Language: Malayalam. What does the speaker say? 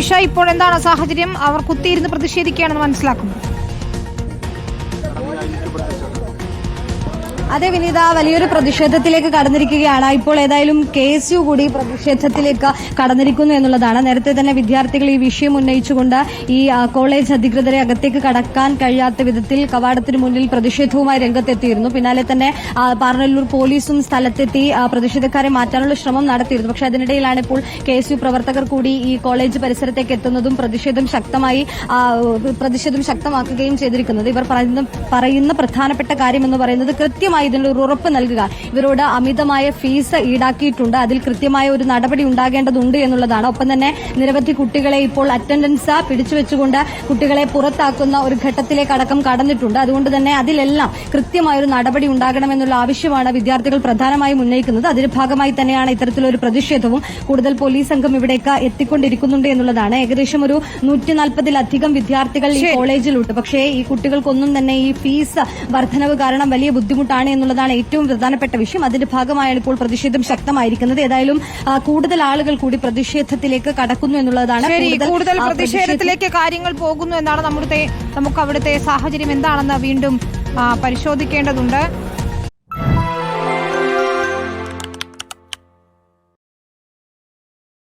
സുനിഷ ഇപ്പോൾ എന്താണ് സാഹചര്യം? അവർ കുത്തിയിരുന്ന് പ്രതിഷേധിക്കുകയാണെന്ന് മനസ്സിലാക്കുന്നു. അതെ വിനീത വലിയൊരു പ്രതിഷേധത്തിലേക്ക് കടന്നിരിക്കുകയാണ്. ഇപ്പോൾ ഏതായാലും കെ എസ് യു കൂടി പ്രതിഷേധത്തിലേക്ക് കടന്നിരിക്കുന്നു എന്നുള്ളതാണ്. നേരത്തെ തന്നെ വിദ്യാർത്ഥികൾ ഈ വിഷയം ഉന്നയിച്ചുകൊണ്ട് ഈ കോളേജ് അധികൃതരെ അകത്തേക്ക് കടക്കാൻ കഴിയാത്ത വിധത്തിൽ കവാടത്തിന് മുന്നിൽ പ്രതിഷേധവുമായി രംഗത്തെത്തിയിരുന്നു. പിന്നാലെ തന്നെ പാർനല്ലൂർ പോലീസും സ്ഥലത്തെത്തി പ്രതിഷേധക്കാരെ മാറ്റാനുള്ള ശ്രമം നടത്തിയിരുന്നു. പക്ഷെ അതിനിടയിലാണ് ഇപ്പോൾ കെ എസ് യു പ്രവർത്തകർ കൂടി ഈ കോളേജ് പരിസരത്തേക്ക് എത്തുന്നതും പ്രതിഷേധം ശക്തമായി പ്രതിഷേധം ശക്തമാക്കുകയും ചെയ്തിരിക്കുന്നത്. ഇവർ പറയുന്ന പ്രധാനപ്പെട്ട കാര്യം എന്ന് പറയുന്നത് കൃത്യമായി ഇതിനുള്ള ഇതിനൊരു ഉറപ്പ് നൽകുക. ഇവരോട് അമിതമായ ഫീസ് ഈടാക്കിയിട്ടുണ്ട്. അതിൽ കൃത്യമായ ഒരു നടപടി ഉണ്ടാകേണ്ടതുണ്ട് എന്നുള്ളതാണ്. ഒപ്പം തന്നെ നിരവധി കുട്ടികളെ ഇപ്പോൾ അറ്റൻഡൻസ് പിടിച്ചുവെച്ചുകൊണ്ട് കുട്ടികളെ പുറത്താക്കുന്ന ഒരു ഘട്ടത്തിലേക്ക് അടക്കം കടന്നിട്ടുണ്ട്. അതുകൊണ്ട് തന്നെ അതിലെല്ലാം കൃത്യമായ ഒരു നടപടി ഉണ്ടാകണമെന്നുള്ള ആവശ്യമാണ് വിദ്യാർത്ഥികൾ പ്രധാനമായും ഉന്നയിക്കുന്നത്. അതിന്റെ ഭാഗമായി തന്നെയാണ് ഇത്തരത്തിലൊരു പ്രതിഷേധവും കൂടുതൽ പോലീസ് സംഘം ഇവിടേക്ക് എത്തിക്കൊണ്ടിരിക്കുന്നുണ്ട് എന്നുള്ളതാണ്. ഏകദേശം ഒരു നൂറ്റി നാൽപ്പതിലധികം വിദ്യാർത്ഥികൾ ഈ കോളേജിലുണ്ട്. പക്ഷേ ഈ കുട്ടികൾക്കൊന്നും തന്നെ ഈ ഫീസ് വർധനവ് കാരണം വലിയ ബുദ്ധിമുട്ടാണ് എന്നുള്ളതാണ് ഏറ്റവും പ്രധാനപ്പെട്ട വിഷയം. അതിന്റെ ഭാഗമായാണ് ഇപ്പോൾ പ്രതിഷേധം ശക്തമായിരിക്കുന്നത്. ഏതായാലും കൂടുതൽ ആളുകൾ കൂടി പ്രതിഷേധത്തിലേക്ക് കടക്കുന്നു എന്നുള്ളതാണ് കൂടുതൽ പ്രതിഷേധത്തിലേക്ക് കാര്യങ്ങൾ പോകുന്നു എന്നാണ് നമ്മുടെ നമുക്ക് അവിടുത്തെ സാഹചര്യം എന്താണെന്ന് വീണ്ടും പരിശോധിക്കേണ്ടതുണ്ട്.